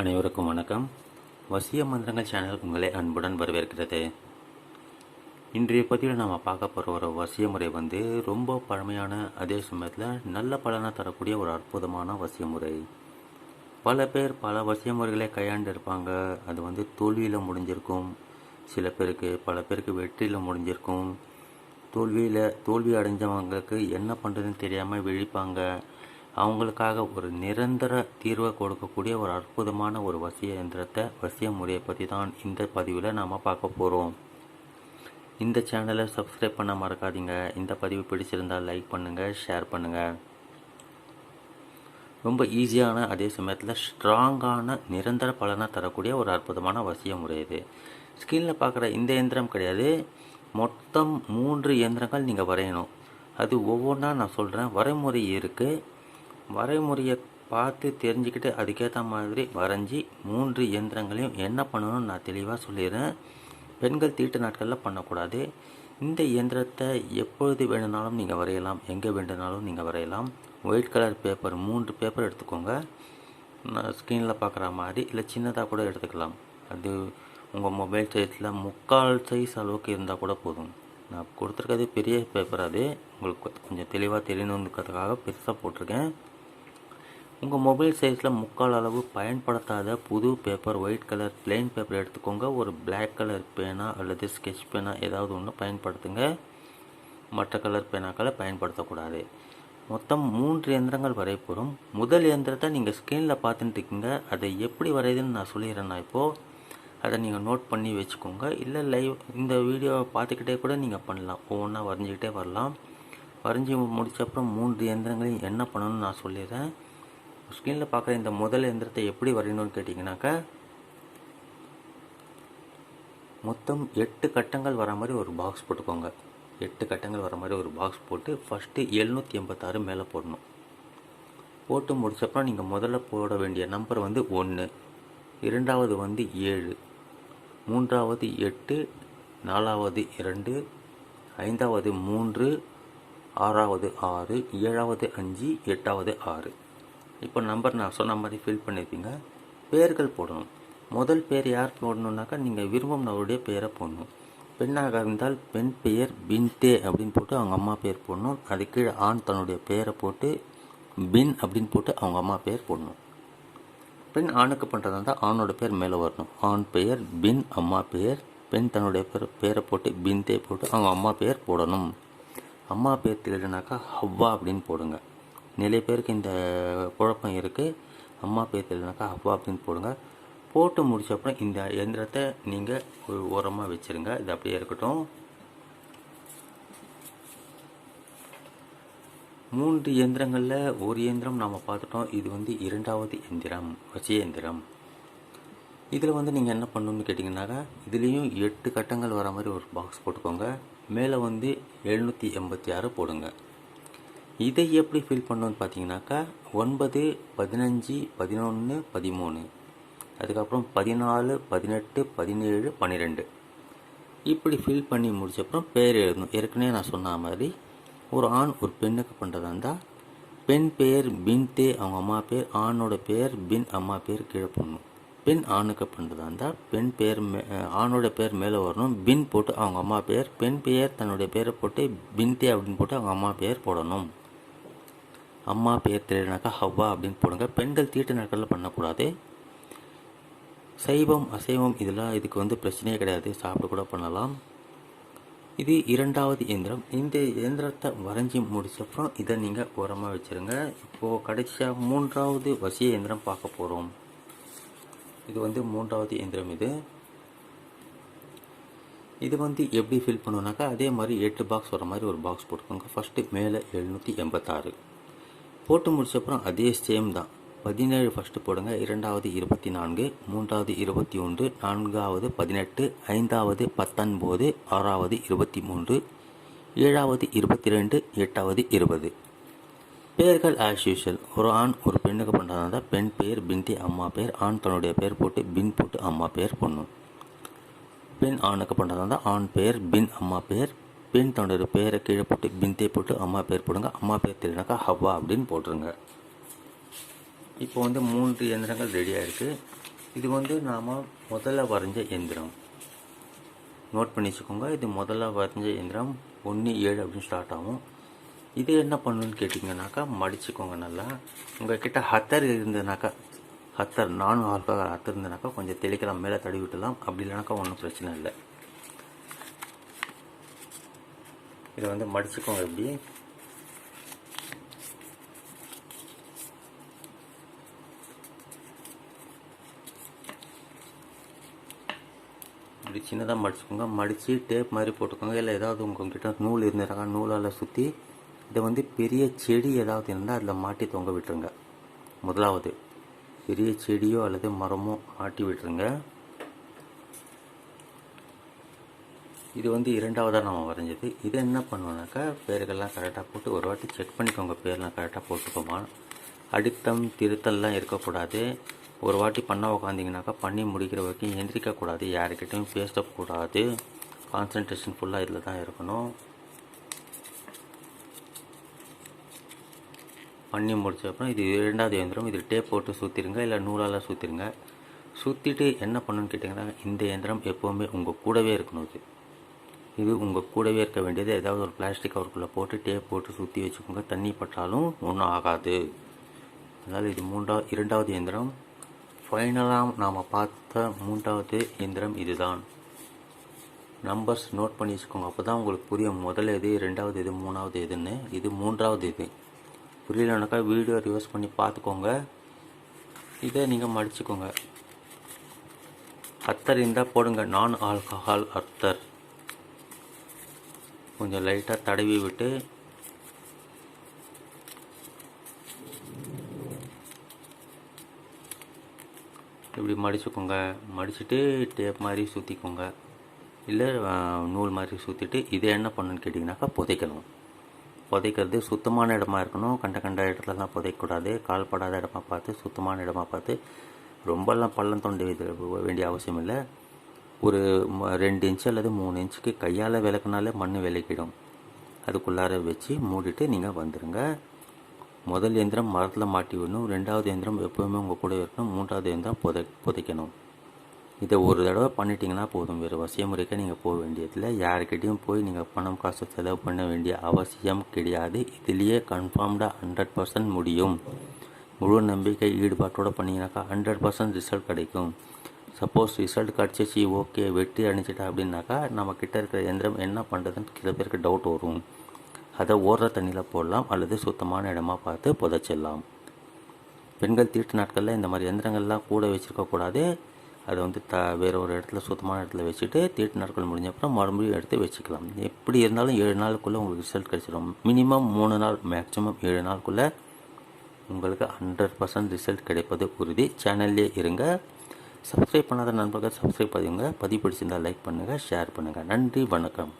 அனைவருக்கும் வணக்கம். வசிய மந்திரங்கள் சேனல் உங்களை அன்புடன் வரவேற்கிறது. இன்றைய பதிவில் நாம் பார்க்க போகிற ஒரு வசிய முறை வந்து ரொம்ப பழமையான அதே சமயத்தில் நல்ல பலனை தரக்கூடிய ஒரு அற்புதமான வசிய முறை. பல பேர் பல வசிய முறைகளை கையாண்டு இருப்பாங்க. அது வந்து தோல்வியில் முடிஞ்சிருக்கும். சில பேருக்கு பல பேருக்கு வெற்றியில் முடிஞ்சிருக்கும். தோல்வியில் தோல்வி அடைஞ்சவங்களுக்கு என்ன பண்ணுறதுன்னு தெரியாமல் விழிப்பாங்க. அவங்களுக்காக ஒரு நிரந்தர தீர்வை கொடுக்கக்கூடிய ஒரு அற்புதமான ஒரு வசிய எந்திரத்தை வசிய முறையை பற்றி தான் இந்த பதிவில் நாம் பார்க்க போகிறோம் இந்த சேனலை சப்ஸ்கிரைப் பண்ண மறக்காதீங்க. இந்த பதிவு பிடிச்சிருந்தால் லைக் பண்ணுங்கள் ஷேர் பண்ணுங்கள் ரொம்ப ஈஸியான அதே சமயத்தில் ஸ்ட்ராங்கான நிரந்தர பலனை தரக்கூடிய ஒரு அற்புதமான வசிய முறை இது. ஸ்க்ரீனில் பார்க்குற இந்த இயந்திரம் கிடையாது. மொத்தம் மூன்று இயந்திரங்கள் நீங்கள் வரையணும். அது ஒவ்வொன்றா நான் சொல்கிறேன் வரைமுறை இருக்குது வரைமுறையை பார்த்து தெரிஞ்சுக்கிட்டு அதுக்கேற்ற மாதிரி வரைஞ்சி மூன்று இயந்திரங்களையும் என்ன பண்ணணும்னு நான் தெளிவாக சொல்லிடுறேன். பெண்கள் தீட்டு நாட்களில் பண்ணக்கூடாது. இந்த இயந்திரத்தை எப்பொழுது வேணுனாலும் நீங்கள் வரையலாம். எங்கே வேண்டுனாலும் நீங்கள் வரையலாம். ஒயிட் கலர் பேப்பர் மூன்று பேப்பர் எடுத்துக்கோங்க. ஸ்க்ரீனில் பார்க்குற மாதிரி இல்லை சின்னதாக கூட எடுத்துக்கலாம். அது உங்கள் மொபைல் சைஸில் முக்கால் சைஸ் அளவுக்கு இருந்தால் கூட போதும். நான் கொடுத்துருக்கிறது பெரிய பேப்பர் அது. உங்களுக்கு கொஞ்சம் தெளிவாக தெரியணுங்கிறதுக்காக பெருசாக போட்டிருக்கேன். உங்கள் மொபைல் சைஸில் முக்கால் அளவு பயன்படுத்தாத புது paper white colour plain paper எடுத்துக்கோங்க. ஒரு பிளாக் கலர் பேனா அல்லது ஸ்கெட்ச் பேனா ஏதாவது ஒன்று பயன்படுத்துங்க. மற்ற கலர் பேனாக்களை பயன்படுத்தக்கூடாது. மொத்தம் மூன்று இயந்திரங்கள் வரைய போகிறோம் முதல் இயந்திரத்தை நீங்கள் ஸ்க்ரீனில் பார்த்துட்டு இருக்கீங்க. அதை எப்படி வரையுதுன்னு நான் சொல்லிடுறேன்னா இப்போது அதை நீங்கள் நோட் பண்ணி வச்சுக்கோங்க. இல்லை லைவ் இந்த வீடியோவை பார்த்துக்கிட்டே கூட நீங்கள் பண்ணலாம். ஒவ்வொன்றா வரைஞ்சிக்கிட்டே வரலாம். வரைஞ்சி முடிச்ச அப்புறம் மூன்று இயந்திரங்களையும் என்ன பண்ணணும்னு நான் சொல்லிடுறேன். ஸ்க்ரீனில் பார்க்குற இந்த முதல் எந்திரத்தை எப்படி வரையணும்னு கேட்டிங்கனாக்கா மொத்தம் எட்டு கட்டங்கள் வர மாதிரி ஒரு பாக்ஸ் போட்டுக்கோங்க. எட்டு கட்டங்கள் வர மாதிரி ஒரு பாக்ஸ் போட்டு ஃபஸ்ட்டு எழுநூற்றி எண்பத்தாறு மேலே போடணும். போட்டு முடிச்சப்பறம் நீங்கள் முதல்ல போட வேண்டிய நம்பர் வந்து ஒன்று இரண்டாவது வந்து ஏழு மூன்றாவது எட்டு நாலாவது இரண்டு ஐந்தாவது மூன்று ஆறாவது ஆறு ஏழாவது அஞ்சு எட்டாவது ஆறு. இப்போ நம்பர் நான் சொன்ன மாதிரி ஃபில் பண்ணியிருப்பீங்க பேர்கள் போடணும். முதல் பேர் யார் போடணுன்னாக்கா நீங்கள் விரும்பும் நபருடைய பேரை போடணும். பெண்ணாக இருந்தால் பெண் பெயர் பின்தே அப்படின்னு போட்டு அவங்க அம்மா பேர் போடணும். அது கீழே ஆண் தன்னுடைய பெயரை போட்டு பின் அப்படின்னு போட்டு அவங்க அம்மா பேர் போடணும். பெண் ஆணுக்கு பண்ணுறதா இருந்தால் ஆணோட பேர் மேலே வரணும். ஆண் பெயர் பின் அம்மா பெயர் பெண் தன்னுடைய பேர் பேரை போட்டு பின்தே போட்டு அவங்க அம்மா பேர் போடணும். அம்மா பேர் தெரியலனாக்கா ஹவ்வா அப்படின்னு போடுங்க. நிறைய பேருக்கு இந்த குழப்பம் இருக்குது அம்மா பேர் தெரியலனாக்கா அப்பா அப்படின்னு போடுங்க. போட்டு முடிச்ச அப்புறம் இந்த எந்திரத்தை நீங்கள் ஒரு ஓரமாக வச்சுருங்க. இது அப்படியே இருக்கட்டும். மூன்று இயந்திரங்களில் ஒரு இயந்திரம் நாம் பார்த்துட்டோம். இது வந்து இரண்டாவது எந்திரம் வசிய எந்திரம் இதில் வந்து நீங்கள் என்ன பண்ணணும்னு கேட்டிங்கனாக்கா இதுலேயும் எட்டு கட்டங்கள் வர மாதிரி ஒரு பாக்ஸ் போட்டுக்கோங்க. மேலே வந்து எழுநூற்றி எண்பத்தி ஆறு போடுங்க. இதை எப்படி ஃபில் பண்ணணும்னு பார்த்தீங்கன்னாக்கா ஒன்பது பதினஞ்சு பதினொன்று பதிமூணு. அதுக்கப்புறம் பதினாலு பதினெட்டு பதினேழு பன்னிரெண்டு. இப்படி ஃபில் பண்ணி முடிச்சப்புறம் பேர் எழுதணும். ஏற்கனவே நான் சொன்ன மாதிரி ஒரு ஆண் ஒரு பெண்ணுக்கு பண்ணுறதா இருந்தால் பெண் பேர் பின் தே அவங்க அம்மா பேர் ஆணோட பேர் பின் அம்மா பேர் கீழே போடணும். பெண் ஆணுக்கு பண்ணுறதா இருந்தால் பெண் பேர் மே ஆணோட பேர் மேலே வரணும். பின் போட்டு அவங்க அம்மா பேர் பெண் பெயர் தன்னுடைய பேரை போட்டு பின் தே அப்படின்னு போட்டு அவங்க அம்மா பேர் போடணும். அம்மா பேர் தேடினாக்கா ஹவ்வா அப்படின்னு போடுங்க. பெண்கள் தீட்டு நாட்களில் பண்ணக்கூடாது. சைவம் அசைவம் இதெல்லாம் இதுக்கு வந்து பிரச்சனையே கிடையாது. சாப்பிட கூட பண்ணலாம். இது இரண்டாவது இயந்திரம். இந்த இயந்திரத்தை வரைஞ்சி முடிச்சப்புறம் இதை நீங்கள் ஓரமாக வச்சுருங்க. இப்போது கடைசியாக மூன்றாவது வசிய இயந்திரம் பார்க்க போகிறோம் இது வந்து மூன்றாவது இயந்திரம் இது. இது வந்து எப்படி ஃபில் பண்ணுவோனாக்கா அதே மாதிரி எட்டு பாக்ஸ் வர மாதிரி ஒரு பாக்ஸ் போட்டுக்கோங்க. ஃபஸ்ட்டு மேலே எழுநூற்றி எண்பத்தாறு. போட்டு முடிச்சப்புறம் அதே சேம் தான். பதினேழு ஃபஸ்ட்டு போடுங்க. இரண்டாவது இருபத்தி நான்கு மூன்றாவது இருபத்தி ஒன்று நான்காவது பதினெட்டு ஐந்தாவது பத்தொன்பது ஆறாவது இருபத்தி மூன்று ஏழாவது இருபத்தி ரெண்டு எட்டாவது இருபது. பெயர்கள் ஆஸ் யூஷுவல் ஒரு ஆண் ஒரு பெண்ணுக்கு பண்ணுறதா இருந்தால் பெண் பெயர் பின்தி அம்மா பேர் ஆண் தன்னுடைய பெயர் போட்டு பின் போட்டு அம்மா பெயர் போடணும். பெண் ஆணுக்கு பண்ணுறதா இருந்தால் ஆண் பெயர் பின் அம்மா பெயர் பெண் தன்னோட பேரை கீழே போட்டு பிந்தே போட்டு அம்மா பேர் போடுங்க. அம்மா பேர் தெரியலனாக்கா ஹவ்வா அப்படின்னு போட்டுருங்க. இப்போ வந்து மூன்று இயந்திரங்கள் ரெடியாக இருக்குது இது வந்து நாம் முதல்ல வரைஞ்ச எந்திரம் நோட் பண்ணி வச்சுக்கோங்க. இது முதல்ல வரைஞ்ச எந்திரம் ஒன்று ஏழு அப்படின்னு ஸ்டார்ட் ஆகும். இது என்ன பண்ணணும்னு கேட்டிங்கனாக்கா மடிச்சுக்கோங்க நல்லா. உங்ககிட்ட ஹத்தர் இருந்ததுனாக்கா ஹத்தர் நானும் ஆல்கஹால் ஹத்தர் இருந்ததுனாக்கா கொஞ்சம் தெளிக்கலாம் மேலே தடவி விட்டலாம் அப்படி இல்லைனாக்கா ஒன்றும் பிரச்சனை இல்லை. இதை வந்து மடிச்சுக்கோங்க இப்படி. இப்படி சின்னதாக மடிச்சுக்கோங்க. மடித்து டேப் மாதிரி போட்டுக்கோங்க. இல்லை ஏதாவது உங்ககிட்ட நூல் இருந்ததுனாக்கா நூலால் சுற்றி இதை வந்து பெரிய செடி ஏதாவது இருந்தால் அதில் மாட்டி தொங்க விட்டுருங்க. முதலாவது பெரிய செடியோ அல்லது மரமோ மாட்டி விட்டுருங்க. இது வந்து இரண்டாவதாக நம்ம வரைஞ்சது. இது என்ன பண்ணுவோம்னாக்கா பேர்கள்லாம் கரெக்டாக போட்டு ஒரு வாட்டி செக் பண்ணிக்கோங்க. பேர்லாம் கரெக்டாக போட்டுக்கோமா அடித்தம் திருத்தல்லாம் இருக்கக்கூடாது. ஒரு வாட்டி பண்ண உக்காந்திங்கனாக்கா பண்ணி முடிக்கிற வரைக்கும் எந்திரிக்கக்கூடாது. யாருக்கிட்டையும் பேசக்கூடாது. கான்சன்ட்ரேஷன் ஃபுல்லாக இதில் தான் இருக்கணும். பண்ணி முடிச்ச அப்புறம் இது இரண்டாவது இயந்திரம். இது டேப் போட்டு சுற்றிருங்க இல்லை நூலால் சுற்றிருங்க சுற்றிட்டு என்ன பண்ணுன்னு கேட்டிங்கன்னா இந்த இயந்திரம் எப்போவுமே உங்கள் கூடவே இருக்கணும் இது. இது உங்கள் கூடவே இருக்க வேண்டியது ஏதாவது ஒரு பிளாஸ்டிக் கவருக்குள்ளே போட்டு டேப் போட்டு சுற்றி வச்சுக்கோங்க. தண்ணி பட்டாலும் ஒன்றும் ஆகாது. அதனால் இது மூன்றாவது இரண்டாவது இயந்திரம். ஃபைனலாக நாம் பார்த்த மூன்றாவது இயந்திரம் இதுதான். நம்பர்ஸ் நோட் பண்ணி வச்சுக்கோங்க. அப்போ தான் உங்களுக்கு புரியும் முதல் எது ரெண்டாவது இது மூணாவது எதுன்னு. இது மூன்றாவது இது. புரியலனாக்கா வீடியோ ரிவர்ஸ் பண்ணி பார்த்துக்கோங்க. இதை நீங்கள் மடிச்சுக்கோங்க. அத்தர் இருந்தால் போடுங்க. நான் ஆல்கஹால் அத்தர். கொஞ்சம் லைட்டாக தடவி விட்டு இப்படி மடிச்சுக்கோங்க. மடிச்சுட்டு டேப் மாதிரி சுற்றிக்கோங்க இல்லை நூல் மாதிரி சுற்றிட்டு இதை என்ன பண்ணுன்னு கேட்டிங்கனாக்கா புதைக்கணும். புதைக்கிறது சுத்தமான இடமா இருக்கணும். கண்ட கண்ட இடத்துலலாம் புதைக்கக்கூடாது. கால்படாத இடமா பார்த்து சுத்தமான இடமா பார்த்து ரொம்பலாம் பள்ளம் தோண்ட வேண்டிய அவசியம் இல்லை. ஒரு ரெண்டு இன்ச்சு அல்லது மூணு இன்ச்சுக்கு கையால் விளக்குனாலே மண் விளக்கிடும் அதுக்குள்ளார வச்சு மூடிட்டு நீங்கள் வந்துடுங்க முதல் இயந்திரம் மரத்தில் மாட்டி விடணும். ரெண்டாவது இயந்திரம் எப்போவுமே உங்கள் கூட இருக்கணும். மூன்றாவது இயந்திரம் புதை புதைக்கணும். இதை ஒரு தடவை பண்ணிட்டீங்கன்னா போதும். வேறு வசியமுறைக்கு நீங்கள் போக வேண்டியதில்லை. யாருக்கிட்டையும் போய் நீங்கள் பணம் காசு செலவு பண்ண வேண்டிய அவசியம் கிடையாது. இதுலேயே கன்ஃபார்ம்டாக ஹண்ட்ரட் பர்சன்ட் முடியும். முழு நம்பிக்கை ஈடுபாட்டோடு பண்ணிங்கனாக்கா ஹண்ட்ரட் பர்சன்ட் ரிசல்ட் கிடைக்கும். சப்போஸ் ரிசல்ட் கிடச்சிச்சு ஓகே வெற்றி அணிச்சிட்டா அப்படின்னாக்கா நம்ம கிட்ட இருக்கிற எந்திரம் என்ன பண்ணுறதுன்னு சில பேருக்கு டவுட் வரும். அதை ஓடுற தண்ணியில் போடலாம் அல்லது சுத்தமான இடமா பார்த்து புதைச்சிடலாம். பெண்கள் தீட்டு நாட்களில் இந்த மாதிரி எந்திரங்கள்லாம் கூட வச்சுருக்கக்கூடாது அதை வந்து த வேறு ஒரு இடத்துல சுத்தமான இடத்துல வச்சுட்டு தீட்டு நாட்கள் முடிஞ்ச அப்புறம் மறுபடியும் எடுத்து வச்சுக்கலாம். எப்படி இருந்தாலும் ஏழு நாளுக்குள்ளே உங்களுக்கு ரிசல்ட் கிடச்சிடும். மினிமம் மூணு நாள் மேக்ஸிமம் ஏழு நாளுக்குள்ளே உங்களுக்கு ஹண்ட்ரட் பர்சன்ட் ரிசல்ட் கிடைப்பது உறுதி. சேனல்லே இருங்க. சப்ஸ்கிரைப் பண்ணாத நண்பர்கள் சப்ஸ்கிரைப் பண்ணுங்க பதிவு பிடிச்சிருந்தால் லைக் பண்ணுங்கள் ஷேர் பண்ணுங்கள் நன்றி வணக்கம்.